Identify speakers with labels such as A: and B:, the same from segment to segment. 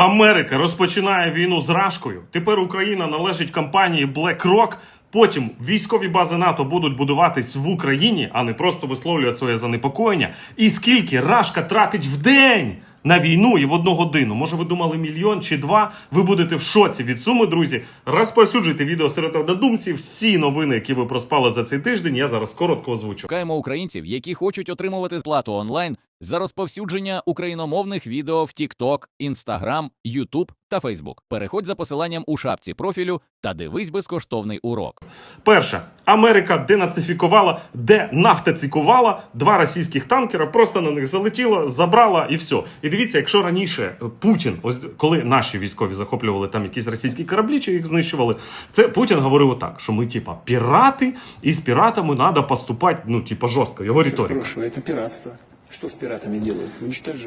A: Америка розпочинає війну з Рашкою. Тепер Україна належить компанії BlackRock. Потім військові бази НАТО будуть будуватись в Україні, а не просто висловлювати своє занепокоєння. І скільки Рашка тратить в день на війну і в одну годину? Може, ви думали мільйон чи два? Ви будете в шоці від суми, друзі. Розповсюджуйте відео серед однодумців. Всі новини, які ви проспали за цей тиждень, я зараз коротко озвучу.
B: Шукаємо українців, які хочуть отримувати сплату онлайн за розповсюдження україномовних відео в TikTok, Instagram, YouTube та Facebook. Переходь за посиланням у шапці профілю та дивись безкоштовний урок.
A: Перше, Америка денацифікувала, денафтацикувала два російських танкера, просто на них залетіла, забрала і все. І дивіться, якщо раніше е, Путін, ось коли наші військові захоплювали там якісь російські кораблі, чи їх знищували, це Путін говорив отак, що ми, типа, пірати, і з піратами треба поступати, ну, типа, жорстко. Його риторика.
C: хорошего, это пиратство. з піратами делают?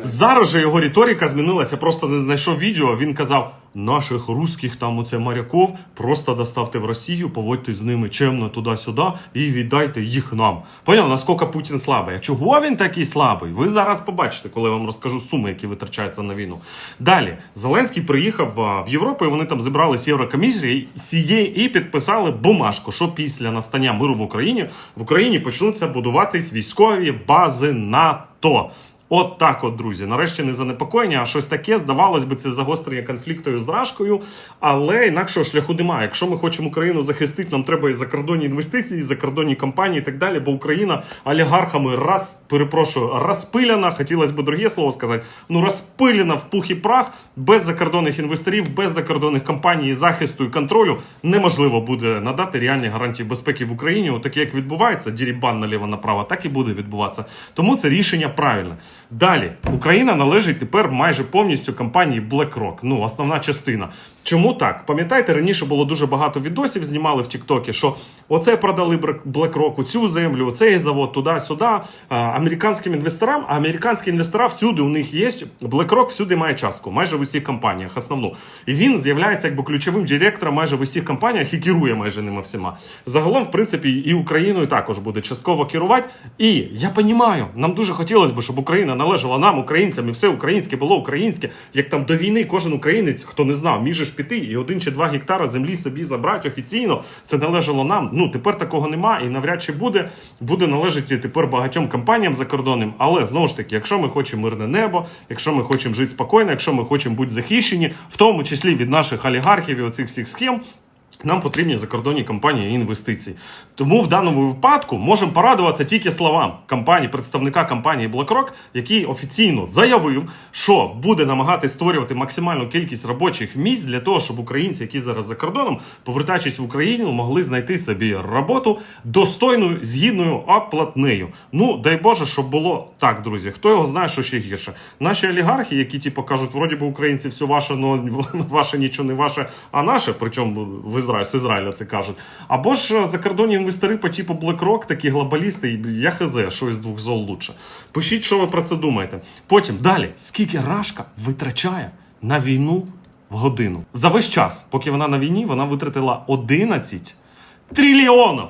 A: Зараз же його риторика змінилася. Просто знайшов відео. Він казав: наших русських там оце моряков просто доставте в Росію, поводьте з ними чемно туди-сюди і віддайте їх нам. Поняв, наскільки Путін слабий? А чого він такий слабий? Ви зараз побачите, коли я вам розкажу суми, які витрачаються на війну. Далі Зеленський приїхав в Європу, і вони там зібрались Єврокомісії і підписали бумажку, що після настання миру в Україні в Україні почнуться будуватись військові бази НАТО. От так, от, друзі. Нарешті не занепокоєння, а щось таке. Здавалось би, це загострення конфлікту з Рашкою, але інакшого шляху немає. Якщо ми хочемо Україну захистити, нам треба і закордонні інвестиції, і закордонні компанії, і так далі. Бо Україна олігархами раз перепрошую розпиляна. Хотілося б друге слово сказати. Ну розпилена в пух і прах без закордонних інвесторів, без закордонних компаній, і захисту і контролю неможливо буде надати реальні гарантії безпеки в Україні. Отаке, як відбувається, дірібан наліво направо, так і буде відбуватися. Тому це рішення правильне. Далі Україна належить тепер майже повністю компанії BlackRock. Ну, основна частина. Чому так? Пам'ятаєте, раніше було дуже багато відосів, знімали в Тіктокі, що оце продали BlackRock, цю землю, оцей завод, туди-сюди. Американським інвесторам, а американські інвестора всюди у них є. BlackRock всюди має частку, майже в усіх компаніях, основну. І він з'являється якби ключовим директором майже в усіх компаніях і керує майже ними всіма. Загалом, в принципі, і Україною також буде частково керувати. І я розумію, нам дуже хотілося б, щоб Україна належала нам, українцям, і все українське було українське. Як там до війни кожен українець, хто не знав, міг же ж піти і один чи два гектара землі собі забрати офіційно. Це належало нам. Ну тепер такого нема і навряд чи буде. Буде належати тепер багатьом компаніям закордонним. Але знову ж таки, якщо ми хочемо мирне небо, якщо ми хочемо жити спокійно, якщо ми хочемо бути захищені, в тому числі від наших олігархів і оцих всіх схем. Нам потрібні закордонні компанії і інвестиції. Тому в даному випадку можемо порадуватися тільки словам компанії, представника компанії BlackRock, який офіційно заявив, що буде намагатись створювати максимальну кількість робочих місць для того, щоб українці, які зараз за кордоном, повертаючись в Україну, могли знайти собі роботу достойною, згідною оплатнею. Ну дай Боже, щоб було так, друзі. Хто його знає, що ще гірше? Наші олігархи, які типу кажуть, вроді би українці все ваше, але ваше нічого не ваше, а наше, причому в Ізраїль з Ізраїля це кажуть. Або ж е, закордонні інвестори по типу BlackRock, такі глобалісти, я хз, що із двох зол лучше. Пишіть, що ви про це думаєте. Потім далі, скільки Рашка витрачає на війну в годину. За весь час, поки вона на війні, вона витратила 11 трильйонів.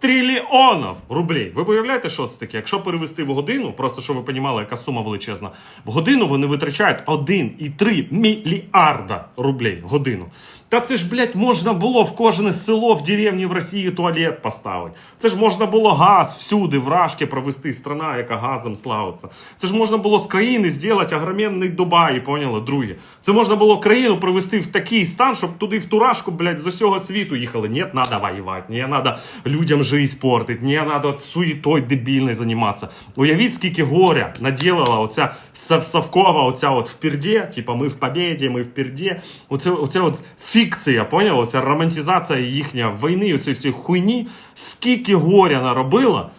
A: Трильйонів рублей. Ви уявляєте, що це таке? Якщо перевести в годину, просто щоб ви розуміли, яка сума величезна, в годину вони витрачають 1,3 мільярда рублей в годину. Та це ж, блядь, можна було в кожне село в деревні в Росії туалет поставити. Це ж можна було газ всюди, в Рашки провести, страна, яка газом славиться. Це ж можна було з країни зробити огроменний Дубай, поняли, друге. Це можна було країну привести в такий стан, щоб туди в Турашку, блядь, з усього світу їхали. Ні, треба воювати, не треба людям жизнь портити, не треба суєтой дебільною займатися. Уявіть, скільки горя наділила оця Савкова, оця от в пірді, типа ми в побєді, ми в пірді. Оце, оця от фікція, поняла? Оця романтизація їхня війни, оці всі хуйні, скільки горя наробила.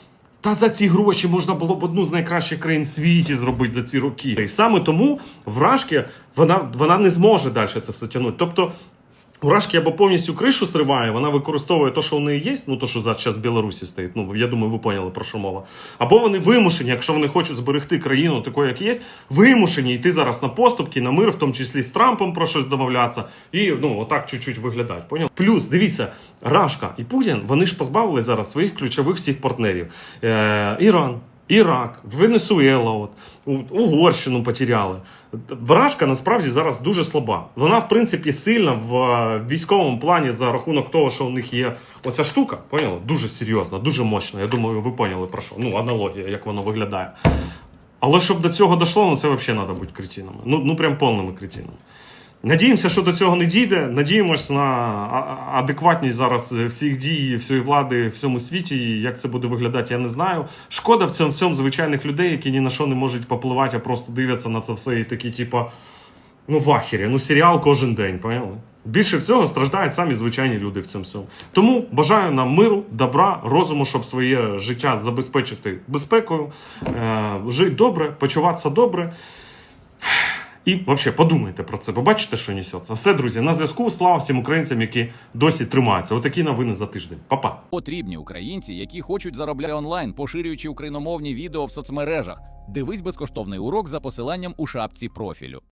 A: Та за ці гроші можна було б одну з найкращих країн в світі зробити за ці роки. І саме тому вражки вона, вона не зможе далі це все тягнути. Тобто. Урашки або повністю кришу сриває, вона використовує те, що у неї є, ну то, що зараз в Білорусі стоїть. Ну я думаю, ви поняли про що мова. Або вони вимушені, якщо вони хочуть зберегти країну такою, як є, вимушені йти зараз на поступки, на мир, в тому числі з Трампом про щось домовлятися, і ну отак чуть-чуть виглядають. Поняв? Плюс дивіться, Рашка і Путін вони ж позбавили зараз своїх ключових всіх партнерів: е, Іран. Ірак, Венесуела, от, Угорщину потеряли. Вражка насправді зараз дуже слаба. Вона, в принципі, сильна в е, військовому плані за рахунок того, що у них є оця штука. Поняли? Дуже серйозна, дуже мощна. Я думаю, ви поняли про що. Ну, аналогія, як воно виглядає. Але щоб до цього дійшло, ну це взагалі треба бути кретинами. Ну, ну прям повними кретинами. Надіємося, що до цього не дійде. Надіємось на адекватність зараз всіх дій, всієї влади в всьому світі. І Як це буде виглядати, я не знаю. Шкода в цьому всьому звичайних людей, які ні на що не можуть попливати, а просто дивляться на це все і такі, типа, ну в ахері, ну серіал кожен день, поняли? Більше всього страждають самі звичайні люди в цьому всьому. Тому бажаю нам миру, добра, розуму, щоб своє життя забезпечити безпекою, е, жити добре, почуватися добре. І взагалі подумайте про це, побачите, що несеться. Все, друзі, на зв'язку. Слава всім українцям, які досі тримаються. Отакі новини за тиждень. Па-па.
B: Потрібні українці, які хочуть заробляти онлайн, поширюючи україномовні відео в соцмережах. Дивись безкоштовний урок за посиланням у шапці профілю.